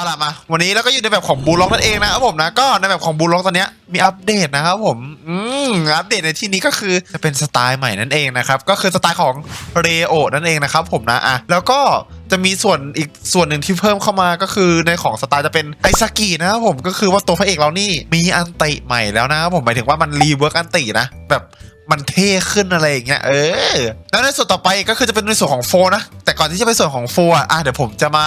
เอาล่ะมา วันนี้เราก็อยู่ในแบบของบูล็อกนั่นเองนะครับผมนะก็ในแบบของบูล็อกตอนนี้มีอัปเดตนะครับผมอืมอัปเดตในที่นี้ก็คือจะเป็นสไตล์ใหม่นั่นเองนะครับก็คือสไตล์ของเรโอนั่นเองนะครับผมนะอะแล้วก็จะมีส่วนอีกส่วนหนึ่งที่เพิ่มเข้ามาก็คือในของสไตล์จะเป็นไอซากินะครับผมก็คือว่าตัวพระเอกเรานี่มีอันติใหม่แล้วนะครับผมหมายถึงว่ามันรีเวิร์กอันตินะแบบมันเท่ขึ้นอะไรอย่างเงี้ย เออ แล้วในส่วนต่อไปก็คือจะเป็นในส่วนของโฟนะ แต่ก่อนที่จะไปส่วนของโฟอะ เดี๋ยวผมจะมา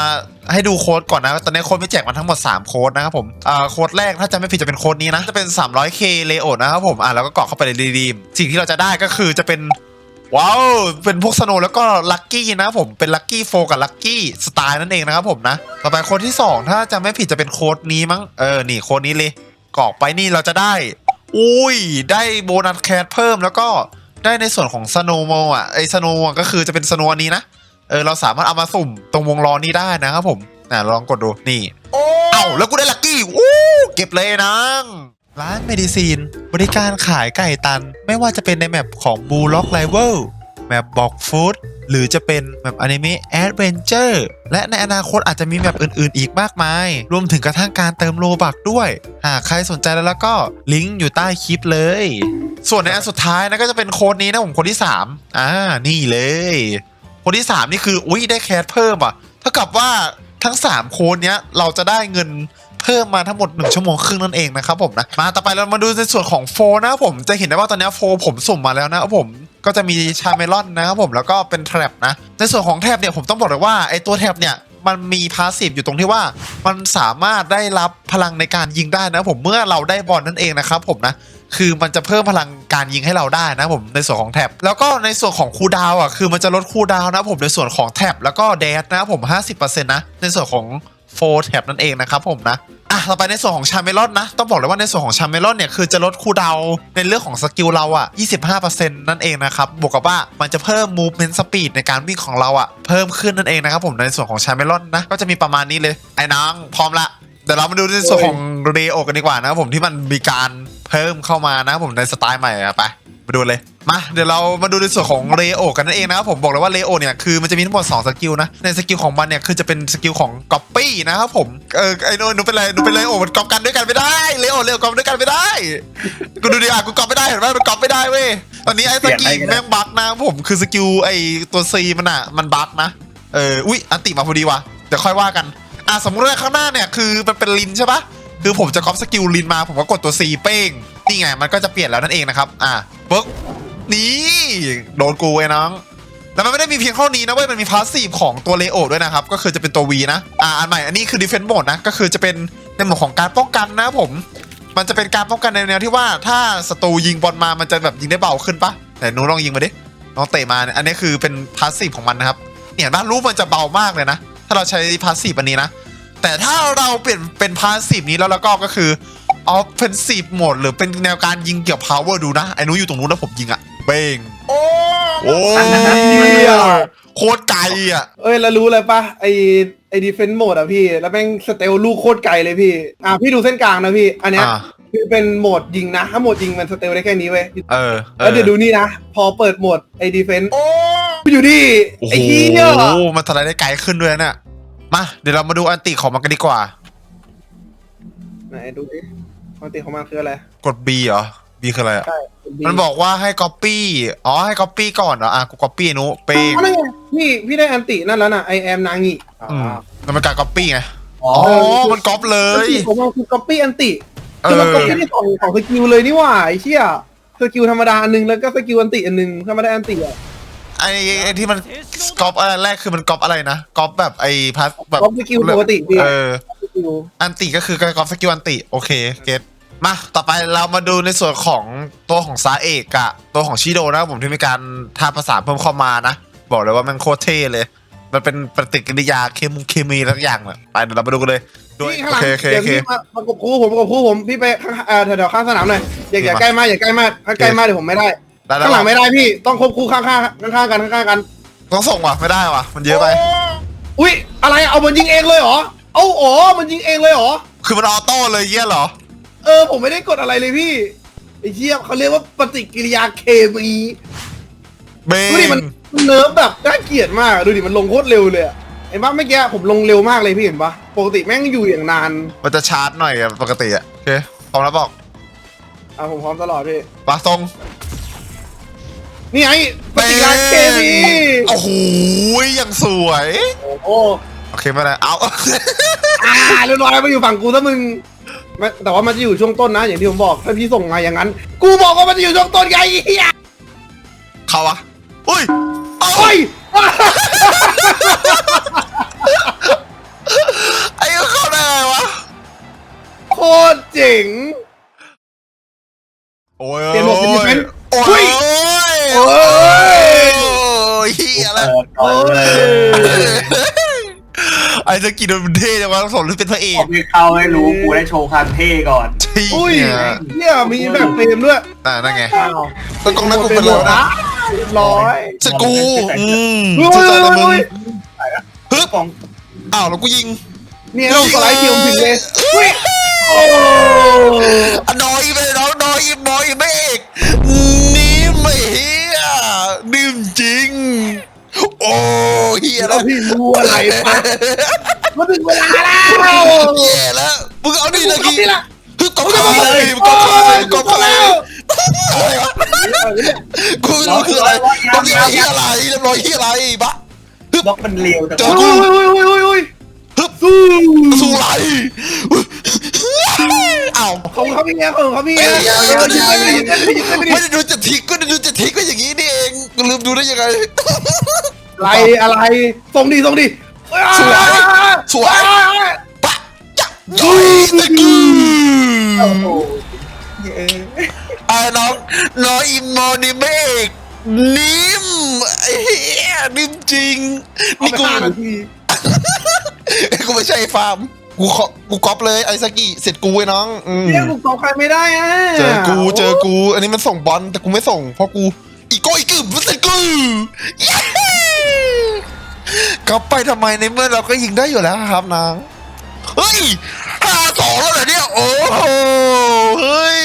ให้ดูโค้ดก่อนนะ ตอนนี้โค้ดไม่แจกมาทั้งหมด 3 โค้ดนะครับผมอ่าโค้ดแรกถ้าจำไม่ผิดจะเป็นโค้ดนี้นะ จะเป็น 300k เลโอนะครับผมอะแล้วก็กรอกเข้าไปในรีดีมสิ่งที่เราจะได้ก็คือจะเป็นว้าว เป็นพวกสโนแล้วก็ลัคกี้นะผมเป็นลัคกี้โฟกับลัคกี้สไตล์นั่นเองนะครับผมนะ ต่อไปโค้ดที่ 2 ถ้าจำไม่ผิดจะเป็นโค้ดนี้มั้งเออนี่โค้ดนี้เลยกรอกไปนี่เราจะได้ อุ้ย ได้โบนัสแคสเพิ่มแล้วก็ได้ในส่วนของสโนว์มอะไอสโนก็คือจะเป็นสโนนี้นะ ออเราสามารถเอามาสุ่มตรงวงล้อนี้ได้นะครับผมอะลองกดดูนี่เอ้าแล้วกูได้ลัคกี้วู้เก็บเลยนางร้านเมดิซีน บริการขายไก่ตัน ไม่ว่าจะเป็นในแมปของบูล็อกไลเวลแมปบอกฟู้ดหรือจะเป็นแมปอนิเมะแอดเวนเจอร์และในอนาคตอาจจะมีแมปอื่นๆ อีกมากมาย รวมถึงกระทั่งการเติมโลบักด้วย หากใครสนใจแล้วแล้วก็ลิงก์อยู่ใต้คลิปเลย ส่วนในอันสุดท้ายนะก็จะเป็นโค้ดนี้นะผมโค้ดที่ 3 อ่านี่เลยโคนที่สามนี่คืออุ้ยได้แคสเพิ่มอะเท่ากับว่าทั้งสามโค้ดเนี้ยเราจะได้เงินเพิ่มมาทั้งหมด 1 ชั่วโมงครึ่งนั่นเองนะครับผมนะมาต่อไปเรามาดูในส่วนของโฟนะครับผมจะเห็นได้ว่าตอนนี้โฟผมสุ่มมาแล้วนะครับผมก็จะมีชาเมลอนนะครับผมแล้วก็เป็นแท็บนะในส่วนของแท็บเนี่ยผมต้องบอกเลยว่าไอตัวแท็บเนี่ย มันมีพาสซีฟอยู่ตรงที่ว่า มันสามารถได้รับพลังในการยิงได้นะผมเมื่อเราได้บอลนั่นเองนะครับผมนะคือมันจะเพิ่มพลังการยิงให้เราได้นะผมในส่วนของแท็บแล้วก็ในส่วนของคูดาวอะคือมันจะลดคูดาวนะผมในส่วนของแท็บแล้วก็เดสนะผม 50%นะในส่วนของโฟร์แท็บนั่นเองนะครับผมนะ อะต่อไปในส่วนของชาเมลอนนะ ต้องบอกเลยว่าในส่วนของชาเมลอนเนี่ยคือจะลดคูดาวในเรื่องของสกิลเราอะ 25%นั่นเองนะครับ บวกกับว่ามันจะเพิ่ม movement speed ในการวิ่งของเราอะ เพิ่มขึ้นนั่นเองนะครับผมในส่วนของชาเมลอนนะ ก็จะมีประมาณนี้เลย ไอ้น้องพร้อมละเดี๋ยวเรามาดูในส่วนของเรโอกันดีกว่านะครับผมที่มันมีการเพิ่มเข้ามานะครับผมในสไตล์ใหม่อะไป มาดูเลย มาเดี๋ยวเรามาดูในส่วนของเรโอกันนั่นเองนะครับผมบอกเลยว่าเรโอเนี่ยคือมันจะมีทั้งหมด2สกิลนะในสกิลของมันเนี่ยคือจะเป็นสกิลของก๊อปปี้นะครับผมเออไอ้โนหนูเป็นไรหนูเป็นไรโอมันก๊อปกันด้วยกันไม่ได้เรโอเรโอก๊อปด้วยกันไม่ได้กูดูดิอะกูก๊อปไม่ได้เห็นไหมมันก๊อปไม่ได้เว้ยตอนนี้ไอ้สกิลแม่งบั๊กนะครับผมคือสกิลไอ้ตัวซีมันอะมันบั๊กนะเอออุ้ยอันติมาพอดีว่ะเดี๋ยวค่อยว่ากันอะสมมติว่าข้างหน้าเนี่ยคือมันเป็นลินใช่ปะคือผมจะก๊อปสกิลลินมาผมก็กดตัว C เป้งนี่ไงมันก็จะเปลี่ยนแล้วนั่นเองนะครับ อะ ปึ๊บนี่โดนกูไอ้น้องแล้วมันไม่ได้มีเพียงเท่านี้นะเว้ย มันมีพาสซีฟของตัวเลโอด้วยนะครับ ก็คือจะเป็นตัว V นะ อ่า อันใหม่ อันนี้คือ Defense Mode นะ ก็คือจะเป็นในหมวดของการป้องกันนะผม มันจะเป็นการป้องกันในแนวที่ว่าถ้าศัตรูยิงบอลมา มันจะแบบยิงได้เบาขึ้นปะแต่หนูลองยิงมาดิ น้องเตะมาเนี่ย อันนี้คือเป็นพาสซีฟของมันนะครับ เนี่ยบ้านรู้มันจะเบามากเลยนะ ถ้าเราใช้พาสซีฟอันนี้นะ แต่ถ้าเราเปลี่ยนเป็นพาสซีฟนี้แล้วแล้วก็ก็คือ offensive mode หรือเป็นแนวการยิงเกี่ยว power ดูนะ ไอ้หนู้อยู่ตรงนู้นแล้วผมยิงอะเบ้งโอ้โอ้ยโคตรไกลอะเอ้ยแล้วรู้เลยปะไอไอดีเฟนต์โหมดอะพี่ แล้วแม่งสเตลลูกโคตรไกลเลยพี่ อะพี่ดูเส้นกลางนะพี่ อันเนี้ยอ่าคือเป็นโหมดยิงนะ ถ้าโหมดยิงมันสเตลได้แค่นี้เว้ยเออออแล้วเดี๋ยวดูนี่นะ พอเปิดโหมดไอดีเฟนต์อยู่ดิโอ้โหไอเหี้ยมันทลายได้ไกลขึ้นด้วยนะเนี่ยมาเดี๋ยวเรามาดูอันติของมันกันดีกว่าไหนดูดิ ปกติของมันคืออะไร กด B เหรอ B คืออะไรอะใช่มันบอกว่าให้ copy อ๋อให้ copy ก่อนเหรออะกู copy นุเป้งอ๋อนั่นไงพี่พี่ได้อันตินั่นแล้วนะไอแอมนางิอืมแล้วมันการ copy ไง อ๋อ๋ออมันก๊อปเลอันยติของมันคือก๊อปปี้อันติคือมันเออก๊อปปี้ที่ของของสกิลเลยนี่หว่าไอเชี่ยสกิลธรรมดาอันหนึงแล้วก็สกิลอันติอันหนึงถ้าไม่ได้อันติอะไอ้ไอ้ที่มันก๊อปอะไรแรกคือมันก๊อปอะไรนะก๊อปแบบไอ้พัสแบบก๊อปสกิลปกติพี่เออ สกิลอันติก็คือการก๊อปสกิลอันติ โอเค เก็ต มาต่อไปเรามาดูในส่วนของตัวของซาเอกอะตัวของชิโดนะครับผมที่มีการทาภาษาเพิ่มเข้ามานะ บอกเลยว่ามันโคตรเท่เลย มันเป็นปฏิกิริยาเคมีเคมีทั้งอย่างเลยไปเดี๋ยวเรามาดูกันเลยโดยพี่ข้างโอหลังเคโอเคเดี๋ยโอวเคพี่มาประกบคู่ผมประกบคู่ผมพี่ไปข้างเอ่อแถวๆข้างสนามหน่อยอย่าอย่ามาใกล้มากอย่าใกล้มากถ้าใกล้มากเดี๋ยวผมไม่ได้ได้แล้วข้างหลังไม่ได้พี่ต้องควบคู่ข้างๆข้างๆกันข้างๆกัน ต้องส่งว่ะไม่ได้ว่ะมันเยอะไป อุ้ยอะไรเอามันยิงเองเลยเหรอ เอาอ๋อมันยิงเองเลยเหรอ คือมันออโต้เลยเยี่ยเหรอ เออ ผมไม่ได้กดอะไรเลยพี่ไอ้เชี่ยเขาเรียกว่าปฏิกิริยาเคมีเบดูดิงมันมันเนิร์ฟแบบน่าเกลียดมากอะดูดิมันลงโคตรเร็วเลยอะเห็นปะเมื่อกี้ผมลงเร็วมากเลยพี่เห็นปะปกติแม่งอยู่อย่างนานมันจะชาร์จหน่อยอะปกติอะโอเคพร้อมแล้วบอกอะผมพร้อมตลอดพี่ปะตรงนี่ไงปฏิกิริยาเคมีโอ้โหยังสวย โอ้โหโอเคไม่ได้เอา อ่าเรียบร้อยมาอยู่ฝั่งกูซะมึง ไม่แต่ว่ามันจะอยู่ช่วงต้นนะ อย่างที่ผมบอกถ้าพี่ส่งมาอย่างนั้น กูบอกว่ามันจะอยู่ช่วงต้นไงไอ้เฮียเขาวะอุ้ยเอาโอ้ยไอ้เขาเข้าได้ไงวะ โคตรเจ๋ง โอ้ยเปลี่ยนหมวกเป็น defense โอ้อุ้ยย โอ้โอ้ยเฮียแล้วเปิดก่อนเลยไอ้สกินมันเท่จังวะสมหรือเป็นพระเออกอกไม่เข้าให้รู้กูได้โชว์ความเท่ก่อนใช่อุ้ยเนี่ยเฮียมีแบบเฟรมด้วยอ่านั่นไงอ้าวตะกงนั้นกูเป็นแล้วนะเรียบร้อยสกูอืมเฮ้ยสุดใจละมึงเฮ้ยฮึบกองอ้าวแล้วกูยิงเนี่ยเราสไลด์เทียมถึงเลยอุ้ยโอ้อะน้อยไปน้องน้อยอีกน้อยอีกไม่เอกนี่ไม่เฮียดื่มจริง โอ้ เฮียแล้แล้ววพี่รู้อะไรปะมาถึงเวลาแล้ว เฮียแล้วมึงเอาดิตะกี้นี่ละฮึบกอบเข้าเลยกอบเข้าเลยกอบเข้าเลยอะไรวะกูไม่รู้คืออะไรกอบเฮียอะไรเรียบร้อยเฮียอะไรบะบล็อกมันเร็วจังเจอวะกูโอ้ยโอ้ยโอ้ยโอ้ยฮึบสู้สู้ไรอ้าวของเขาพี่เงี้ยของเขาพี่ไม่เงี้ยได้ดูจะทิกก็ได้ดูจะทิกก็อย่างนี้นี่เองกูลืมดูได้ยังไง อะไรอะไรส่งดิส่งดิสวยสวยปะจักย่อยตะกี้ไอ้น้องน้องอิมมอนี่เมกนิ่มไอ้เหี้ยนิ่มจริงนี่นี่กูกูไม่ใช่ฟาร์มกูขอกูก๊อปเลยไอ้สกิเสร็จกูไอ้น้องเนี่ยกูตอบใครไม่ได้อะเจอกูเจอกู อันนี้มันส่งบอลแต่กูไม่ส่งเพราะกูอีโก้อีกึมมันเสร็จกูเย้ ก๊อปไปทำไมในเมื่อเราก็ยิงได้อยู่แล้วครับนางเฮ้ยห้าสองแล้วเหรอเนี่ยโอ้โหเฮ้ย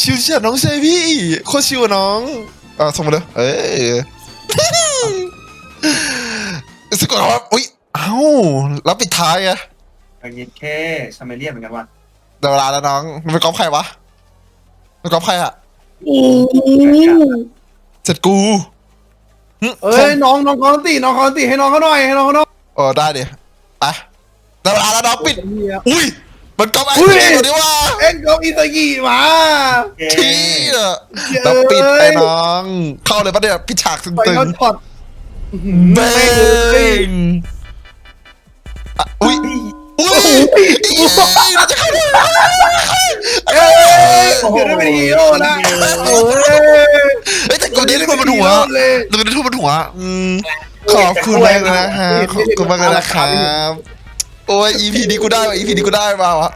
ชิวเฉียดน้องเซพี่โคตรชิวอะน้องอ่าส่งมาเลยเอ้ยสกอตครับอุ้ยเอ้าแล้วปิดท้ายอะเอายินแค่ชาเมเลียนเหมือนกันว่ะเดี๋ยวเวลาแล้วน้องมันเป็นกอล์ฟใครวะมันกอล์ฟใครอะโอ้เสร็จกูหึ เอ้ยน้องน้องคอนตีน้องคอนตีให้น้องเขาหน่อยให้น้องเขาหน่อยเออได้ดิไปเดี๋ยวเวลาแล้วน้องปิด อุ้ย มันกอล์ฟไอ้อุ้ยเองกว่านี้ว่าเอ็นก็อิตากีมาเย้ที่ต้องปิดไอ้น้อง เข้าเลยปะเนี่ยพี่ฉากตึไปงเขาช็อตๆเบ้งอะอุ้ยอุ้ยเราจะเข้าได้เอ้ยเกิดได้เป็นฮีโร่นะโอ้ย เฮ้ยแต่กูนี้ทุบมันหัวเลยเราได้ทุบมันหัวอืมขอบคุณมากเลยนะฮะขอบคุณมากเลยนะครับ โอ้ย EP นี้กูได้ว่ะ EP นี้กูได้มาวะ